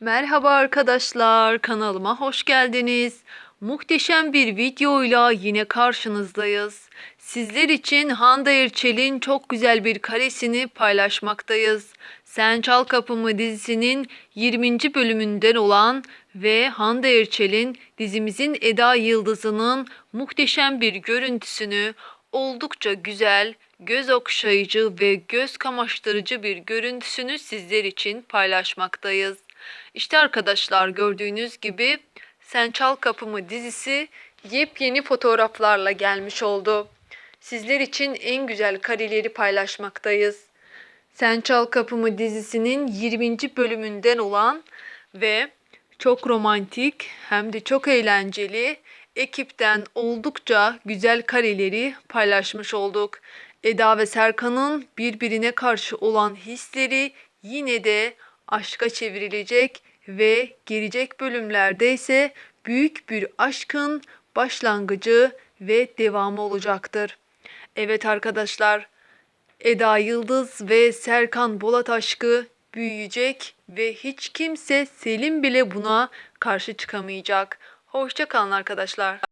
Merhaba arkadaşlar, kanalıma hoş geldiniz. Muhteşem bir videoyla yine karşınızdayız. Sizler için Hande Erçel'in çok güzel bir karesini paylaşmaktayız. Sen Çal Kapımı dizisinin 20. bölümünden olan ve Hande Erçel'in dizimizin Eda Yıldızı'nın muhteşem bir görüntüsünü oldukça güzel, göz okşayıcı ve göz kamaştırıcı bir görüntüsünü sizler için paylaşmaktayız. İşte arkadaşlar gördüğünüz gibi Sen Çal Kapımı dizisi yepyeni fotoğraflarla gelmiş oldu. Sizler için en güzel kareleri paylaşmaktayız. Sen Çal Kapımı dizisinin 20. bölümünden olan ve çok romantik hem de çok eğlenceli ekipten oldukça güzel kareleri paylaşmış olduk. Eda ve Serkan'ın birbirine karşı olan hisleri yine de aşka çevrilecek ve gelecek bölümlerde ise büyük bir aşkın başlangıcı ve devamı olacaktır. Evet arkadaşlar, Eda Yıldız ve Serkan Bolat aşkı büyüyecek ve hiç kimse Selim bile buna karşı çıkamayacak. Hoşça kalın arkadaşlar.